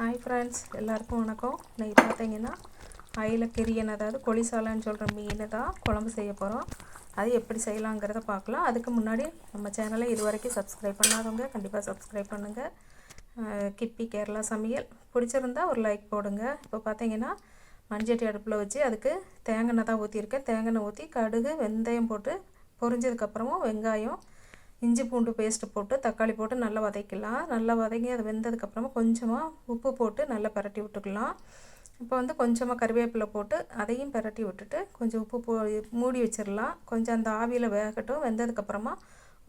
Hi friends எல்லாருக்கும் வணக்கம். இன்றைக்கி பார்த்தீங்கன்னா அயிலக்கெரியன் அதாவது கொளிசாலைன்னு சொல்கிற மீன் தான் குழம்பு செய்ய போகிறோம் அது எப்படி செய்யலாங்கிறத பார்க்கலாம். அதுக்கு முன்னாடி நம்ம சேனலை இது வரைக்கும் சப்ஸ்கிரைப் பண்ணாதவங்க கண்டிப்பாக சப்ஸ்கிரைப் பண்ணுங்கள் கிப்பி கேரளா சமையல். பிடிச்சிருந்தா ஒரு லைக் போடுங்க. இப்போ பார்த்தீங்கன்னா மண்சட்டி அடுப்பில் வச்சு அதுக்கு தேங்காய் எண்ணெய் தான் ஊற்றிருக்கேன் தேங்காய் ஊற்றி கடுகு வெந்தயம் போட்டு பொரிஞ்சதுக்கப்புறமும் வெங்காயம் இஞ்சி பூண்டு பேஸ்ட்டு போட்டு தக்காளி போட்டு நல்லா வதக்கலாம் நல்லா வதங்கி அது வெந்ததுக்கப்புறமா கொஞ்சமாக உப்பு போட்டு நல்லா பரட்டி விட்டுக்கலாம். இப்போ வந்து கொஞ்சமாக கறிவேப்பிலை போட்டு அதையும் பரட்டி விட்டுட்டு கொஞ்சம் உப்பு போ மூடி வச்சிடலாம். கொஞ்சம் அந்த ஆவியில் வேகட்டும். வெந்ததுக்கப்புறமா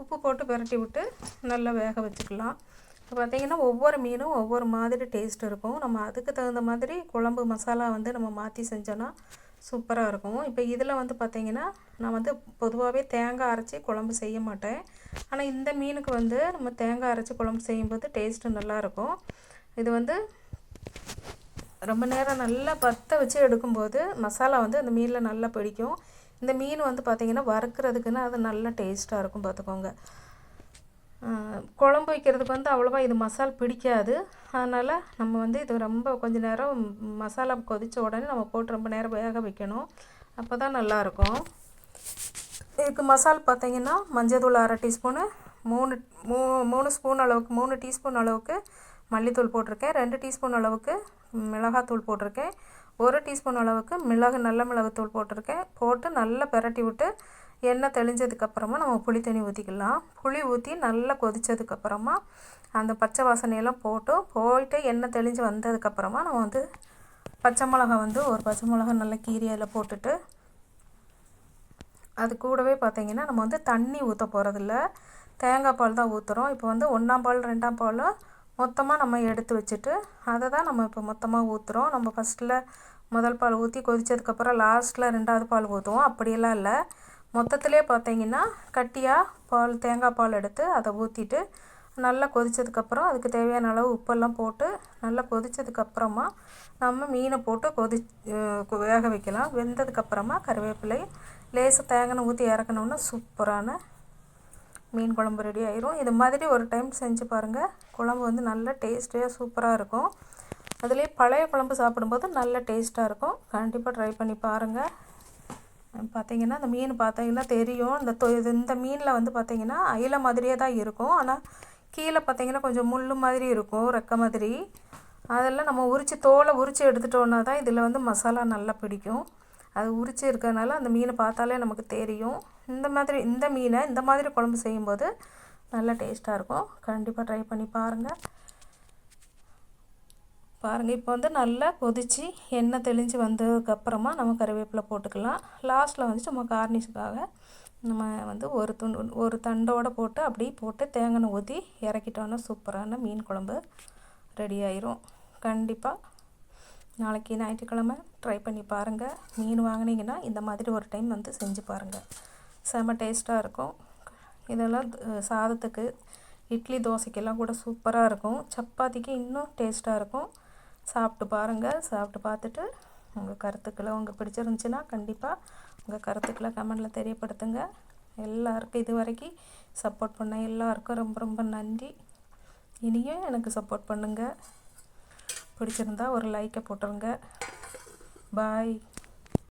உப்பு போட்டு பரட்டி விட்டு நல்லா வேக வச்சுக்கலாம். இப்போ பார்த்திங்கன்னா ஒவ்வொரு மீனும் ஒவ்வொரு மாதிரி டேஸ்ட் இருக்கும். நம்ம அதுக்கு தகுந்த மாதிரி குழம்பு மசாலா வந்து நம்ம மாற்றி செஞ்சோன்னா சூப்பராக இருக்கும். இப்போ இதில் வந்து பார்த்திங்கன்னா நான் வந்து பொதுவாகவே தேங்காய் அரைச்சி குழம்பு செய்ய மாட்டேன். ஆனால் இந்த மீனுக்கு வந்து நம்ம தேங்காய் அரைச்சி குழம்பு செய்யும்போது டேஸ்ட்டு நல்லாயிருக்கும் இது வந்து ரொம்ப நேரம் நல்லா பற்ற வச்சு எடுக்கும்போது மசாலா வந்து அந்த மீனில் நல்லா பிடிக்கும். இந்த மீன் வந்து பார்த்திங்கன்னா வறுக்கிறதுக்குன்னு அது நல்லா டேஸ்ட்டாக இருக்கும் பார்த்துக்கோங்க குழம்பு வைக்கிறதுக்கு வந்து அவ்வளோவா இது மசால் பிடிக்காது. அதனால் நம்ம வந்து இது ரொம்ப கொஞ்ச நேரம் மசாலா கொதித்த உடனே நம்ம போட்டு ரொம்ப நேரம் வேக வைக்கணும். அப்போ தான் நல்லாயிருக்கும் இதுக்கு மசால் பார்த்தீங்கன்னா மஞ்சள்தூள் அரை டீஸ்பூனு மூணு மூ மூணு ஸ்பூன் அளவுக்கு மூணு டீஸ்பூன் அளவுக்கு மல்லித்தூள் போட்டிருக்கேன். ரெண்டு டீஸ்பூன் அளவுக்கு மிளகாத்தூள் போட்டிருக்கேன். ஒரு டீஸ்பூன் அளவுக்கு மிளகு நல்ல மிளகுத்தூள் போட்டிருக்கேன். போட்டு நல்லா பிரட்டி விட்டு எண்ணெய் தெளிஞ்சதுக்கப்புறமா நம்ம புளி தண்ணி ஊற்றிக்கலாம் புளி ஊற்றி நல்லா கொதித்ததுக்கப்புறமா அந்த பச்சை வாசனையெல்லாம் போட்டு போயிட்டு எண்ணெய் தெளிஞ்சு வந்ததுக்கப்புறமா நம்ம வந்து பச்சை மிளகா வந்து ஒரு பச்சை மிளகா நல்லா கீரி அதில் போட்டுட்டு அது கூடவே பார்த்திங்கன்னா நம்ம வந்து தண்ணி ஊற்ற போகிறதில்ல தேங்காய் பால் தான் ஊற்றுறோம் இப்போ வந்து ஒன்றாம் பால் ரெண்டாம் பால் மொத்தமாக நம்ம எடுத்து வச்சுட்டு அதை தான் நம்ம இப்போ மொத்தமாக ஊற்றுறோம் நம்ம ஃபஸ்ட்டில் முதல் பால் ஊற்றி கொதித்ததுக்கப்புறம் லாஸ்ட்டில் ரெண்டாவது பால் ஊற்றுவோம் அப்படியெல்லாம் இல்லை. மொத்தத்திலே பார்த்தீங்கன்னா கட்டியாக பால் தேங்காய் பால் எடுத்து அதை ஊற்றிட்டு நல்லா கொதித்ததுக்கப்புறம் அதுக்கு தேவையான அளவு உப்பெல்லாம் போட்டு நல்லா கொதிச்சதுக்கப்புறமா நம்ம மீனை போட்டு கொதி வேக வைக்கலாம். வெந்ததுக்கப்புறமா கருவேப்பிலை லேசாக தேங்காய் ஊற்றி இறக்கணுன்னா சூப்பரான மீன் குழம்பு ரெடி ஆயிரும். இது மாதிரி ஒரு டைம் செஞ்சு பாருங்கள் குழம்பு வந்து நல்லா டேஸ்டியாக சூப்பராக இருக்கும். அதுலேயே பழைய குழம்பு சாப்பிடும்போது நல்ல டேஸ்ட்டாக இருக்கும். கண்டிப்பாக ட்ரை பண்ணி பாருங்கள் பார்த்தீங்கன்னா அந்த மீன் பார்த்தீங்கன்னா தெரியும். இந்த தொ இது இந்த மீனில் வந்து பார்த்தீங்கன்னா அயில மாதிரியே தான் இருக்கும். ஆனால் கீழே பார்த்தீங்கன்னா கொஞ்சம் முள் மாதிரி இருக்கும் ரெக்க மாதிரி. அதெல்லாம் நம்ம உரித்து தோலை உரித்து எடுத்துட்டோன்னா தான் இதில் வந்து மசாலா நல்லா பிடிக்கும். அது உரித்து இருக்கறனால அந்த மீனை பார்த்தாலே நமக்கு தெரியும். இந்த மாதிரி இந்த மீனை இந்த மாதிரி குழம்பு செய்யும்போது நல்லா டேஸ்ட்டாக இருக்கும். கண்டிப்பாக ட்ரை பண்ணி பாருங்கள் பாருங்கள் இப்போ வந்து நல்லா கொதித்து எண்ணெய் தெளிஞ்சு வந்ததுக்கப்புறமா நம்ம கருவேப்பிலை போட்டுக்கலாம். லாஸ்ட்டில் வந்து சும்மா கார்னிஷுக்காக நம்ம வந்து ஒரு துண்டு ஒரு தண்டோடு போட்டு அப்படியே போட்டு தேங்காய் ஊற்றி இறக்கிட்டோன்னா சூப்பரான மீன் குழம்பு ரெடி ஆயிரும். கண்டிப்பாக நாளைக்கு ஞாயிற்றுக்கிழமை ட்ரை பண்ணி பாருங்கள் மீன் வாங்கினீங்கன்னா இந்த மாதிரி ஒரு டைம் வந்து செஞ்சு பாருங்கள் செம டேஸ்ட்டாக இருக்கும். இதெல்லாம் சாதத்துக்கு இட்லி தோசைக்கெல்லாம் கூட சூப்பராக இருக்கும். சப்பாத்திக்கு இன்னும் டேஸ்ட்டாக இருக்கும். சாப்பிட்டு பாருங்கள் சாப்பிட்டு பார்த்துட்டு உங்கள் கருத்துக்களை உங்கள் பிடிச்சிருந்துச்சுன்னா கண்டிப்பாக உங்கள் கருத்துக்களை கமெண்டில் தெரியப்படுத்துங்க. எல்லாருக்கும் இது வரைக்கும் சப்போர்ட் பண்ண எல்லாருக்கும் ரொம்ப ரொம்ப நன்றி. இனியும் எனக்கு சப்போர்ட் பண்ணுங்கள் பிடிச்சிருந்தா ஒரு லைக்கை போட்டுருங்க. பாய்